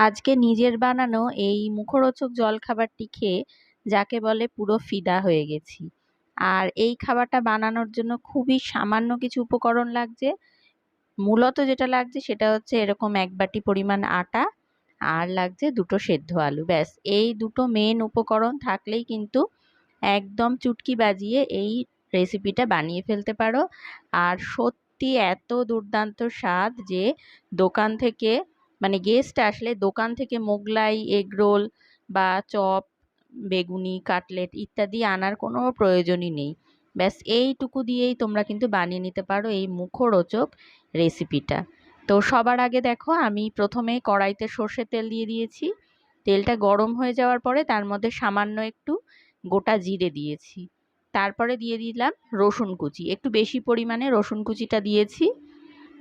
আজকে নিজের বানানো এই মুখরোচক জলখাবারটি খেয়ে যাকে বলে পুরো ফিদা হয়ে গেছি। আর এই খাবারটা বানানোর জন্য খুবই সামান্য কিছু উপকরণ লাগছে। মূলত যেটা লাগছে সেটা হচ্ছে এরকম এক বাটি পরিমাণ আটা আর লাগছে দুটো সেদ্ধ আলু। ব্যাস, এই দুটো মেন উপকরণ থাকলেই কিন্তু একদম চুটকি বাজিয়ে এই রেসিপিটা বানিয়ে ফেলতে পারো। আর সত্যি এত দুর্দান্ত স্বাদ যে দোকান থেকে মানে গেস্ট আসলে দোকান থেকে মোগলাই এগরোল বা চপ, বেগুনি কাটলেট ইত্যাদি আনার কোনো প্রয়োজনই নেই। ব্যাস এইটুকু দিয়েই তোমরা কিন্তু বানিয়ে নিতে পারো এই মুখরোচক রেসিপিটা তো সবার আগে দেখো, আমি প্রথমে কড়াইতে সর্ষের তেল দিয়ে দিয়েছি। তেলটা গরম হয়ে যাওয়ার পরে তার মধ্যে সামান্য একটু গোটা জিরে দিয়েছি। তারপরে দিয়ে দিলাম রসুন কুচি। একটু বেশি পরিমাণে রসুন কুচিটা দিয়েছি।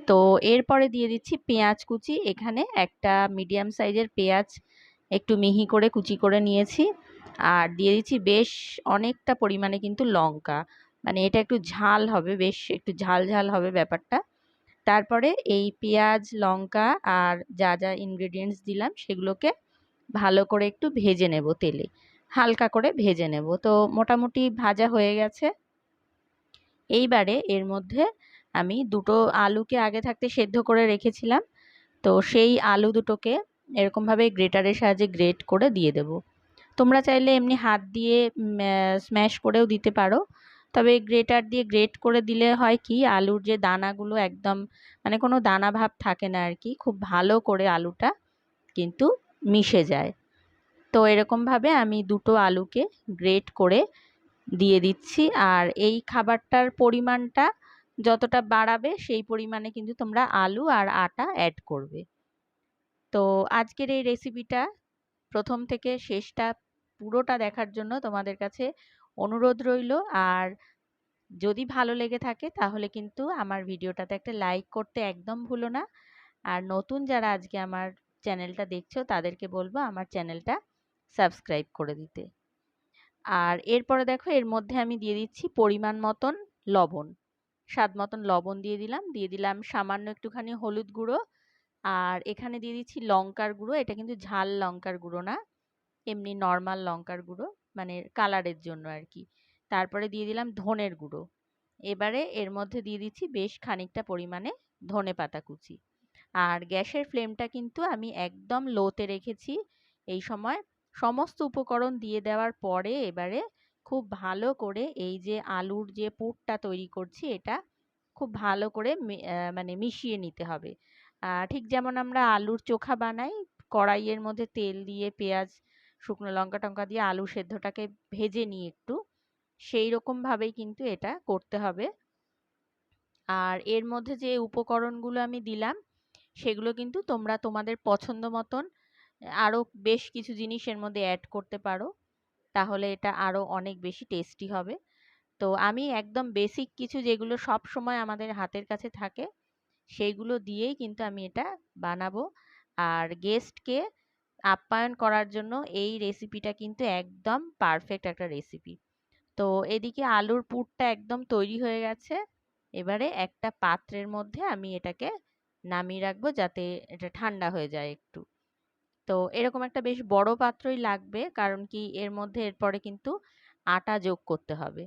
তো এরপরে দিয়ে দিচ্ছি পেঁয়াজ কুচি। এখানে একটা মিডিয়াম সাইজের পেঁয়াজ একটু মিহি করে কুচি করে নিয়েছি। আর দিয়ে দিচ্ছি বেশ অনেকটা পরিমাণে কিন্তু লঙ্কা। মানে এটা একটু ঝাল হবে, বেশ একটু ঝাল ঝাল হবে ব্যাপারটা। তারপরে এই পেঁয়াজ, লঙ্কা আর যা যা ইনগ্রেডিয়েন্টস দিলাম সেগুলোকে ভালো করে একটু ভেজে নেব তেলে। হালকা করে ভেজে নেব। তো মোটামুটি ভাজা হয়ে গেছে। এইবারে এর মধ্যে আমি দুটো আলুকে আগে থাকতে সেদ্ধ করে রেখেছিলাম। তো সেই আলু দুটোকে এরকমভাবে গ্রেটারের সাহায্যে গ্রেট করে দিয়ে দেব। তোমরা চাইলে এমনি হাত দিয়ে স্ম্যাশ করেও দিতে পারো। তবে গ্রেটার দিয়ে গ্রেট করে দিলে হয় কি, আলুর যে দানাগুলো একদম মানে কোনো দানা ভাব থাকে না আর কি, খুব ভালো করে আলুটা কিন্তু মিশে যায়। তো এরকমভাবে আমি দুটো আলুকে গ্রেট করে দিয়ে দিচ্ছি। আর এই খাবারটার পরিমাণটা যতটা বাড়াবে সেই পরিমাণে কিন্তু তোমরা আলু আর আটা অ্যাড করবে। তো আজকের এই রেসিপিটা প্রথম থেকে শেষটা পুরোটা দেখার জন্য তোমাদের কাছে অনুরোধ রইল। আর যদি ভালো লেগে থাকে তাহলে কিন্তু আমার ভিডিওটাতে একটা লাইক করতে একদম ভুলো না। আর নতুন যারা আজকে আমার চ্যানেলটা দেখছ তাদেরকে বলব আমার চ্যানেলটা সাবস্ক্রাইব করে দিতে। আর এরপরে দেখো এর মধ্যে আমি দিয়ে দিচ্ছি পরিমাণ মতন লবণ। স্বাদ মতন লবণ দিয়ে দিলাম। দিয়ে দিলাম সামান্য একটুখানি হলুদ গুঁড়ো। আর এখানে দিয়ে দিচ্ছি লঙ্কার গুঁড়ো। এটা কিন্তু ঝাল লঙ্কার গুঁড়ো না। এমনি নর্মাল লঙ্কার গুঁড়ো। মানে কালারের জন্য আর কি তারপরে দিয়ে দিলাম ধনের গুঁড়ো। এবারে এর মধ্যে দিয়ে দিচ্ছি বেশ খানিকটা পরিমাণে ধনে পাতা কুচি। আর গ্যাসের ফ্লেমটা কিন্তু আমি একদম লোতে রেখেছি। এই সময় সমস্ত উপকরণ দিয়ে দেওয়ার পরে এবারে খুব ভালো করে এই যে আলুর যে পুরটা তৈরি করছি, এটা খুব ভালো করে মানে মিশিয়ে নিতে হবে। ঠিক যেমন আমরা আলুর চোখা বানাই, কড়াইয়ের মধ্যে তেল দিয়ে পেঁয়াজ, শুকনো লঙ্কা টঙ্কা দিয়ে আলু সেদ্ধটাকে ভেজে নিই একটু, সেই রকমভাবেই কিন্তু এটা করতে হবে। আর এর মধ্যে যে উপকরণগুলো আমি দিলাম, সেগুলো কিন্তু তোমরা তোমাদের পছন্দ মতন আরও বেশ কিছু জিনিস এর মধ্যে অ্যাড করতে পারো। তাহলে এটা আরও অনেক বেশি টেস্টি হবে। তো আমি একদম বেসিক কিছু যেগুলো সব সময় আমাদের হাতের কাছে থাকে, সেইগুলো দিয়েই কিন্তু আমি এটা বানাবো। আর গেস্টকে আপ্যায়ন করার জন্য এই রেসিপিটা কিন্তু একদম পারফেক্ট একটা রেসিপি তো এদিকে আলুর পুরটা একদম তৈরি হয়ে গেছে। এবারে একটা পাত্রের মধ্যে আমি এটাকে নামিয়ে রাখব যাতে এটা ঠান্ডা হয়ে যায় একটু। তো এরকম একটা বেশ বড় পাত্রই লাগবে। কারণ কি এর মধ্যে এরপরে কিন্তু আটা যোগ করতে হবে।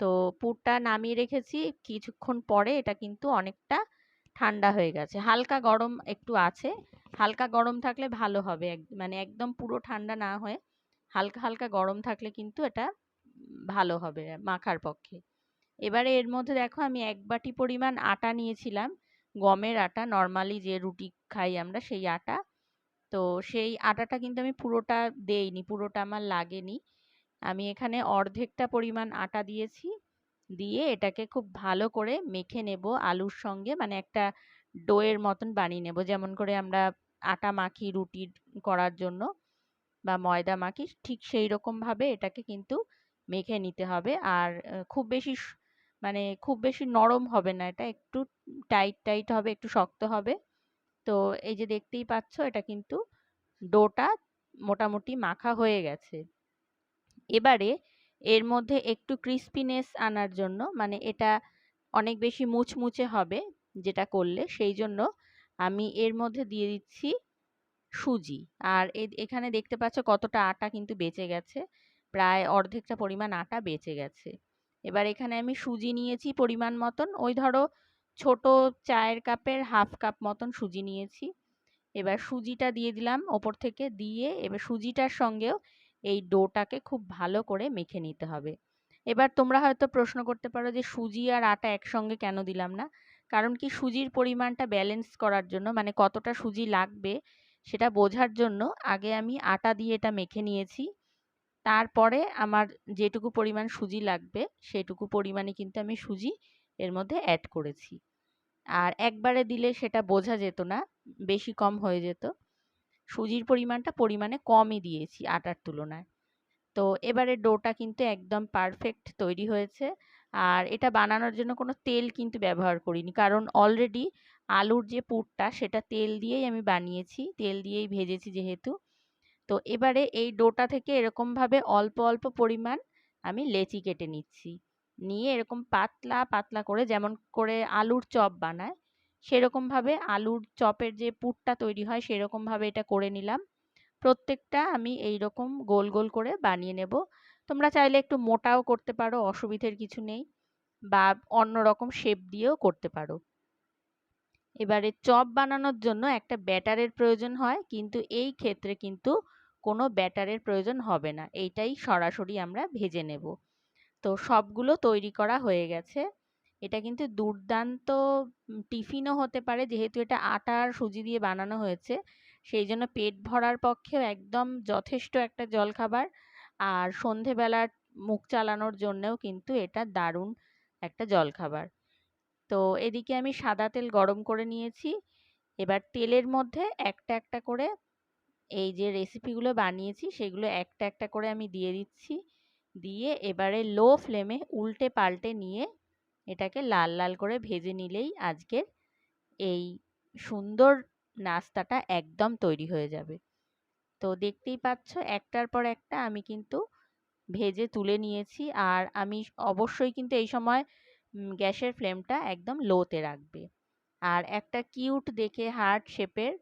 তো পুরটা নামিয়ে রেখেছি। কিছুক্ষণ পরে এটা কিন্তু অনেকটা ঠান্ডা হয়ে গেছে। হালকা গরম একটু আছে। হালকা গরম থাকলে ভালো হবে। মানে একদম পুরো ঠান্ডা না হয়ে হালকা হালকা গরম থাকলে কিন্তু এটা ভালো হবে মাখার পক্ষে। এবারে এর মধ্যে দেখো আমি এক বাটি পরিমাণ আটা নিয়েছিলাম। গমের আটা। নর্মালি যে রুটি খাই আমরা সেই আটা। তো সেই আটাটা কিন্তু আমি পুরোটা দেইনি, পুরোটা আমার লাগেনি। আমি এখানে অর্ধেকটা পরিমাণ আটা দিয়েছি, দিয়ে এটাকে খুব ভালো করে মেখে নেব আলুর সঙ্গে মানে একটা ডোয়ের মতন বানিয়ে নেব। যেমন করে আমরা আটা মাখি রুটি করার জন্য বা ময়দা মাখি, ঠিক সেই রকমভাবে এটাকে কিন্তু মেখে নিতে হবে। আর খুব বেশি মানে খুব বেশি নরম হবে না এটা, একটু টাইট টাইট হবে, একটু শক্ত হবে। তো এই যে দেখতেই পাচ্ছ, এটা কিন্তু ডোটা মোটামুটি মাখা হয়ে গেছে। এবারে এর মধ্যে একটু ক্রিস্পিনেস আনার জন্য মানে এটা অনেক বেশি মুচমুচে হবে যেটা করলে, সেই জন্য আমি এর মধ্যে দিয়ে দিচ্ছি সুজি। আর এখানে দেখতে পাচ্ছ কতটা আটা কিন্তু বেঁচে গেছে, প্রায় অর্ধেকটা পরিমাণ আটা বেঁচে গেছে। এবার এখানে আমি সুজি নিয়েছি পরিমাণ মতন। ওই ধরো ছোট চায়ের কাপের হাফ কাপ মতন সুজি নিয়েছি। এবার সুজিটা দিয়ে দিলাম ওপর থেকে দিয়ে এবার সুজিটার সঙ্গেও এই ডোটাকে খুব ভালো করে মেখে নিতে হবে। এবার তোমরা হয়তো প্রশ্ন করতে পারো যে সুজি আর আটা একসঙ্গে কেন দিলাম না? কারণ কি সুজির পরিমাণটা ব্যালেন্স করার জন্য মানে কতটা সুজি লাগবে সেটা বোঝার জন্য আগে আমি আটা দিয়ে এটা মেখে নিয়েছি। তারপরে আমার যেটুকু পরিমাণ সুজি লাগবে, সেটুকু পরিমাণে কিন্তু আমি সুজি এর মধ্যে অ্যাড করেছি। আর একবারে দিলে সেটা বোঝা যেত না, বেশি কম হয়ে যেত। সুজির পরিমাণটা পরিমাণে কমই দিয়েছি আটার তুলনায়। তো এবারে ডোটা কিন্তু একদম পারফেক্ট তৈরি হয়েছে। আর এটা বানানোর জন্য কোনো তেল কিন্তু ব্যবহার করিনি। কারণ অলরেডি আলুর যে পুরটা, সেটা তেল দিয়েই আমি বানিয়েছি, তেল দিয়েই ভেজেছি যেহেতু। তো এবারে এই ডোটা থেকে এরকমভাবে অল্প অল্প পরিমাণ আমি লেচি কেটে নিচ্ছি। নিয়ে এরকম পাতলা পাতলা করে যেমন করে আলুর চপ বানায়, সেরকমভাবে আলুর চপের যে পুরটা তৈরি হয় সেরকমভাবে এটা করে নিলাম। প্রত্যেকটা আমি এই রকম গোল গোল করে বানিয়ে নেব। তোমরা চাইলে একটু মোটাও করতে পারো, অসুবিধের কিছু নেই বা অন্য রকম শেপ দিয়েও করতে পারো। এবারে চপ বানানোর জন্য একটা ব্যাটারের প্রয়োজন হয়, কিন্তু এই ক্ষেত্রে কিন্তু কোনো ব্যাটারের প্রয়োজন হবে না। এইটাই সরাসরি আমরা ভেজে নেব। তো সবগুলো তৈরি করা হয়ে গেছে। এটা কিন্তু দুর্দান্ত টিফিনও হতে পারে। যেহেতু এটা আটা আর সুজি দিয়ে বানানো হয়েছে, সেই জন্য পেট ভরার পক্ষেও একদম যথেষ্ট একটা জলখাবার। আর সন্ধেবেলার মুখ চালানোর জন্যেও কিন্তু এটা দারুণ একটা জলখাবার। তো এদিকে আমি সাদা তেল গরম করে নিয়েছি। এবার তেলের মধ্যে একটা একটা করে এই যে রেসিপিগুলো বানিয়েছি, সেগুলো একটা একটা করে আমি দিয়ে দিচ্ছি। দিয়ে এবারে লো ফ্লেমে উল্টে পাল্টে নিয়ে এটাকে লাল লাল করে ভেজে নিলেই আজকের এই সুন্দর নাস্তাটা একদম তৈরি হয়ে যাবে। তো দেখতেই পাচ্ছ একটার পর একটা আমি কিন্তু ভেজে তুলে নিয়েছি আর আমি অবশ্যই কিন্তু এই সময় গ্যাসের ফ্লেমটা একদম লোতে রাখবে। আর একটা কিউট দেখে হার্ট শেপের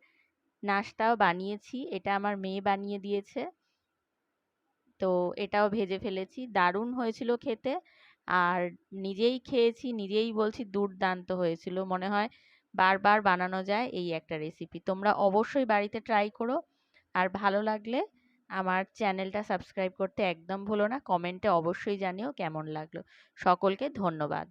নাস্তাও বানিয়েছি, এটা আমার মেয়ে বানিয়ে দিয়েছে। তো এটাও ভেজে ফেলেছি। দারুণ হয়েছিল খেতে। আর নিজেই খেয়েছি, নিজেই বলছি দুর্দান্ত হয়েছিল। মনে হয় বারবার বানানো যায় এই একটা রেসিপি তোমরা অবশ্যই বাড়িতে ট্রাই করো। আর ভালো লাগলে আমার চ্যানেলটা সাবস্ক্রাইব করতে একদম ভুলো না। কমেন্টে অবশ্যই জানিও কেমন লাগল। সকলকে ধন্যবাদ।